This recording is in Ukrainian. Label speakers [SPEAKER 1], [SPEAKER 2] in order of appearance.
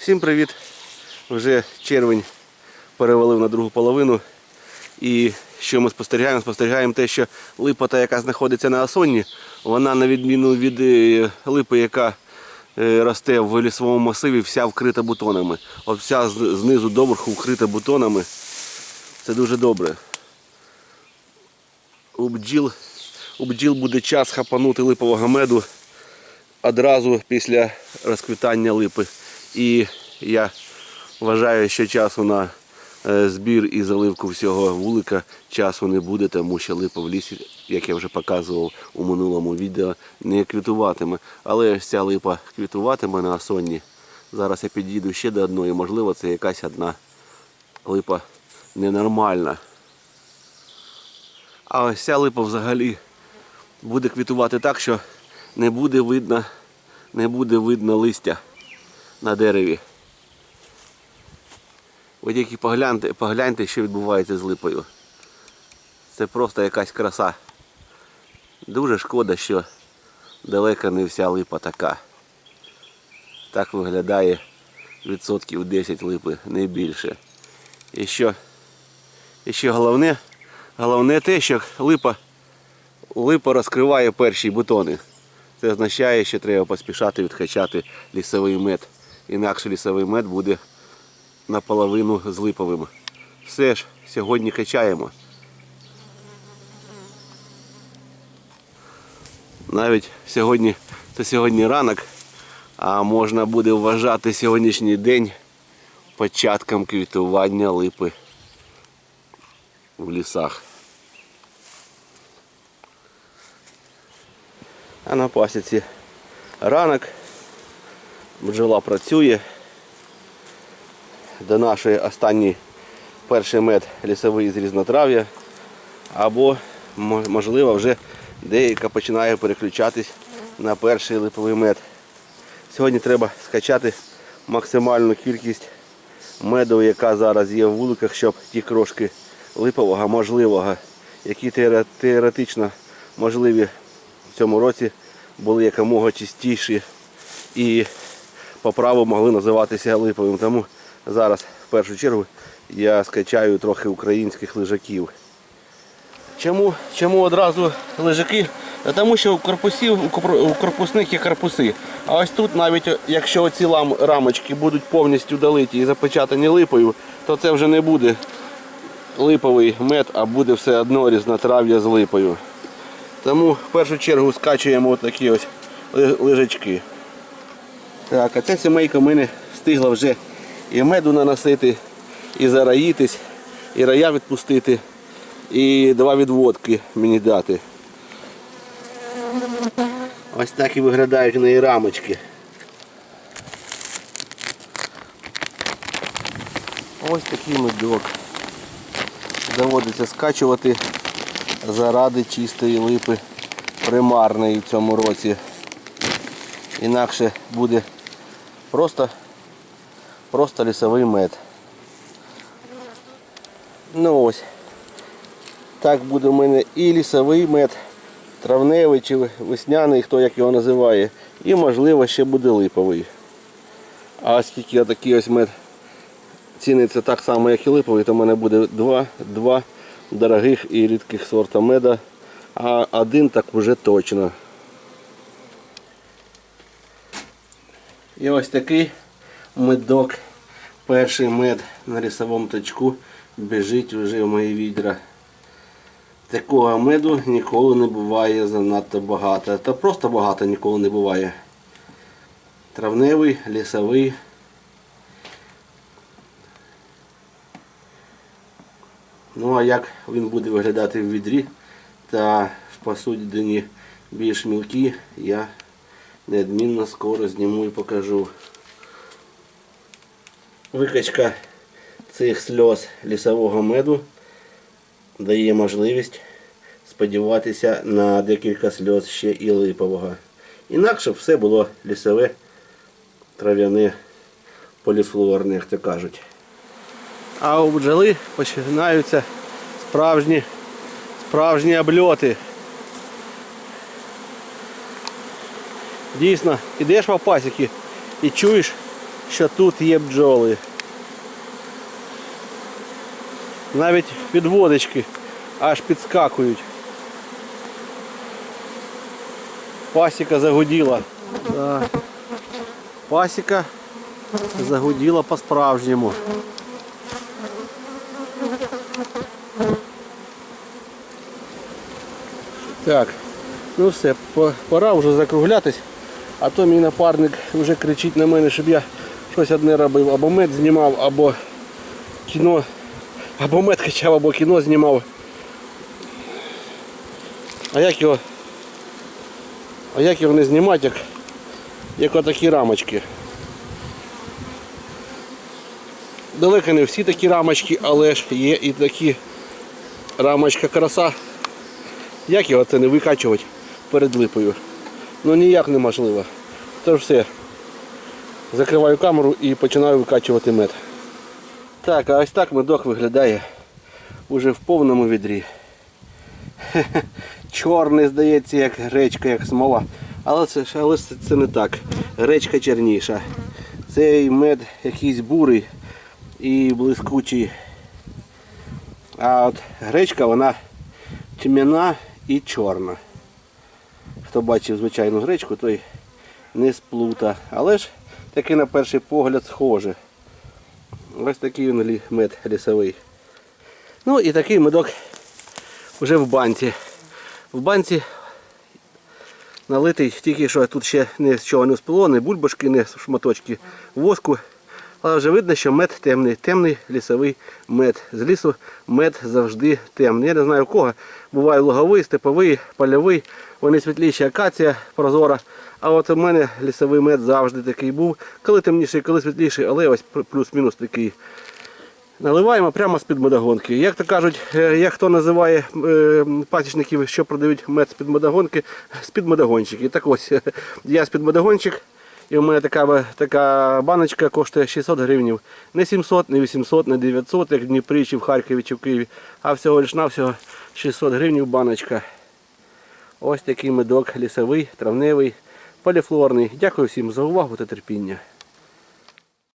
[SPEAKER 1] Всім привіт! Вже червень перевалив на другу половину. І що ми спостерігаємо? Спостерігаємо те, що липа, та, яка знаходиться на осонні, вона на відміну від е, липи, яка е, росте в лісовому масиві, вся вкрита бутонами. От вся знизу доверху вкрита бутонами. Це дуже добре. У бджіл, у бджіл буде час хапанути липового меду одразу після розквітання липи. І я вважаю, що часу на е, збір і заливку всього вулика часу не буде, тому що липа в лісі, як я вже показував у минулому відео, не квітуватиме. Але ось ця липа квітуватиме на осонні. Зараз я підійду ще до одної, можливо, це якась одна липа ненормальна. А ось ця липа взагалі буде квітувати так, що не буде видно, не буде видно листя на дереві. Ви тільки погляньте, погляньте, що відбувається з липою. Це просто якась краса. Дуже шкода, що далеко не вся липа така. Так виглядає відсотків 10 липи, не більше. І що, і що головне, головне те, що липа, липа розкриває перші бутони. Це означає, що треба поспішати відкачати лісовий мед. Інакше лісовий мед буде наполовину з липовим. Все ж, сьогодні качаємо. Навіть сьогодні, це сьогодні ранок, а можна буде вважати сьогоднішній день початком квітування липи в лісах. А на пасіці ранок. Бджола працює. До нашої останній перший мед лісовий з різнотрав'я. Або, можливо, вже деяка починає переключатись на перший липовий мед. Сьогодні треба скачати максимальну кількість меду, яка зараз є в вуликах, щоб ті крошки липового можливого, які теоретично можливі в цьому році, були якомога чистіші і по праву могли називатися липовим. Тому зараз в першу чергу я скачаю трохи українських лежаків. Чому, чому одразу лежаки? Тому що у корпусів, у корпусних є корпуси. А ось тут навіть якщо ці рамочки будуть повністю долиті і запечатані липою, то це вже не буде липовий мед, а буде все одно різнотрав'я з липою. Тому в першу чергу скачуємо такі ось лежачки. Так, а ця сімейка в мене встигла вже і меду наносити, і зараїтись, і рая відпустити, і два відводки мені дати. Ось так і виглядають в неї рамочки. Ось такий медок. Доводиться скачувати заради чистої липи примарної в цьому році. Інакше буде просто, просто лісовий мед. Ну ось. Так буде в мене і лісовий мед, травневий чи весняний, хто як його називає. І можливо ще буде липовий. А оскільки такий ось мед ціниться так само, як і липовий, то в мене буде два, два дорогих і рідких сорта меда, а один так уже точно. І ось такий медок, перший мед на лісовому точку біжить вже в мої відра. Такого меду ніколи не буває занадто багато. Та просто багато ніколи не буває. Травневий, лісовий. Ну а як він буде виглядати в відрі та в посудині більш мілкі, я неодмінно скоро зніму і покажу. Викачка цих сльоз лісового меду дає можливість сподіватися на декілька сльоз ще і липового. Інакше все було лісове, трав'яне, поліфлуорне, як то кажуть. А у бджоли починаються справжні, справжні обльоти. Дійсно, ідеш по пасіки і чуєш, що тут є бджоли. Навіть підводочки аж підскакують. Пасіка загуділа. Да. Пасіка загуділа по-справжньому. Так, ну все, пора вже закруглятись, а то мій напарник вже кричить на мене, щоб я щось одне робив, або мед знімав, або кіно, або мед качав, або кіно знімав. А як його? А як його не знімати, як, як отакі рамочки? Далеко не всі такі рамочки, але ж є і такі рамочка краса. Як його це не викачувати перед липою? Ну ніяк неможливо. Тож все. Закриваю камеру і починаю викачувати мед. Так, а ось так медок виглядає уже в повному відрі. Чорний, здається, як гречка, як смола. Але це, але це, не так. Гречка чорніша. Цей мед якийсь бурий і блискучий. А от гречка вона тьмяна і чорна. Хто бачив звичайну гречку, той не сплута. Але ж таки на перший погляд схоже. Ось такий він мед лісовий. Ну і такий медок вже в банці. В банці налитий тільки що тут ще ні з чого не спило, ні бульбашки, ні шматочки воску. Але вже видно, що мед темний, темний лісовий мед. З лісу мед завжди темний. Я не знаю у кого. Буває луговий, степовий, польовий. Вони світліші акація прозора. А от у мене лісовий мед завжди такий був. Коли темніший, коли світліший, але ось плюс-мінус такий. Наливаємо прямо з-під медогонки. Як то кажуть, е, як хто називає е, пасічників, що продають мед з-під медогонки, з-під медогончики. Так ось, я з-під медогончик, і в мене така, така баночка коштує 600 гривень. Не 700, не 800, не 900, як в Дніпрі, чи в Харкові, чи в Києві, а всього лиш навсього 600 гривень баночка. Ось такий медок лісовий, травневий, поліфлорний. Дякую всім за увагу та терпіння.